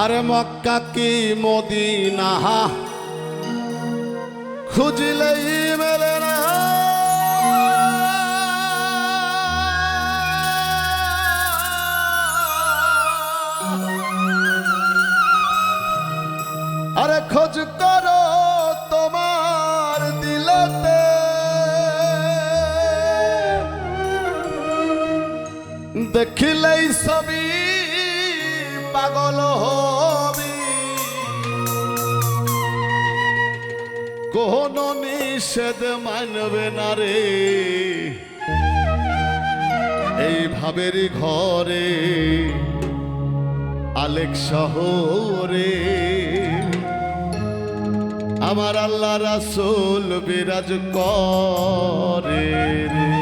আরে মক্কা কি মদিনা? খুঁজলেই মেলে না। আরে খোঁজ করো তোমার দিলতে। দেখিলেই সবই পাগল হবি। কোন নিষেধ মানবে না রে। এই ভাবের ঘরে আলেক শহরে আমার আল্লাহ রাসূল বিরাজ করে রে।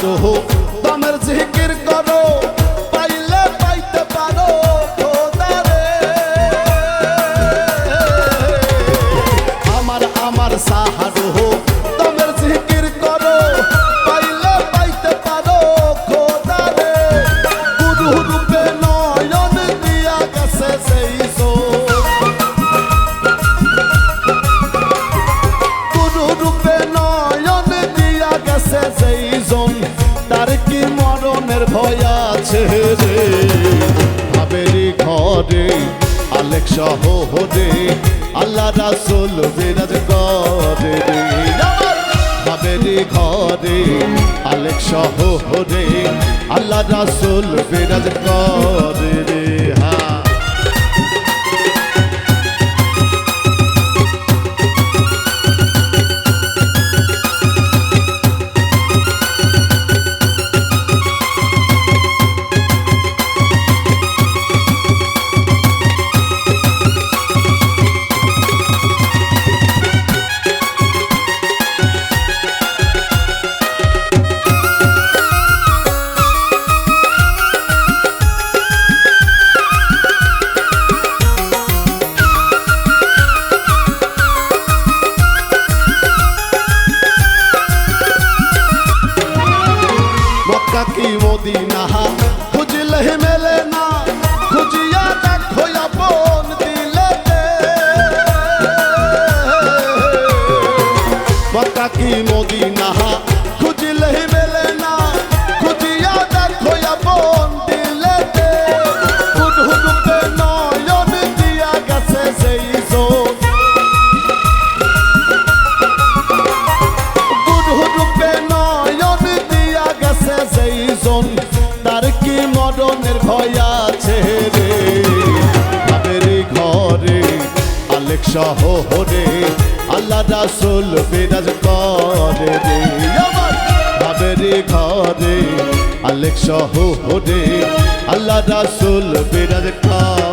to who? তার কি মরণের ভয় আছে রে? ভাবেরি ঘরে আলেক শহরে আল্লাহ রাসুল বিরাজ করে ভাবেরি ঘরে আলেক শহরে আল্লাহ রাসুল বিরাজ করে। ভয় আছে রে। ভাবের ঘরে আলেক শহরে আল্লাহ রাসুল বিরাজ করে রে। আমার ঘরে আলেক শহরে আল্লাহ রাসুল বিরাজ করে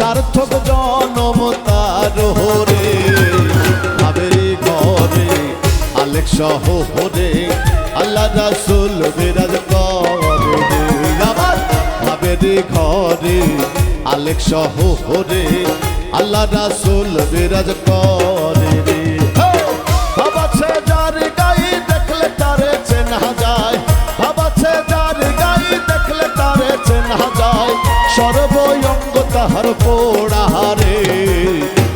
সার্থক জনম তার হরে। ভাবেরি ঘরে আলেক শহরে আল্লাহ রাসুল বিরাজ করে আমার ভাবেরি ঘরে আলেক শহরে আল্লাহ রাসুল বিরাজ করে তাহার পোড়াহারে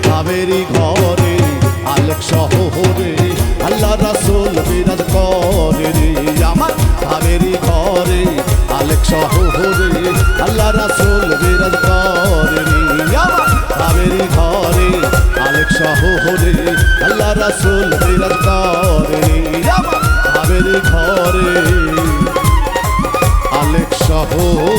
কাবেরি ঘরে, আলেক শহরে, আল্লাহ রাসুল বিরাজ করে রে। আমার কাবেরি ঘরে, আলেক শহরে, আল্লাহ রাসুল বিরাজ করে রে। আমার কাবেরি ঘরে, আলেক শহরে, আল্লাহ রাসুল বিরাজ করে রে। আমার কাবেরি ঘরে, আলেক শহরে।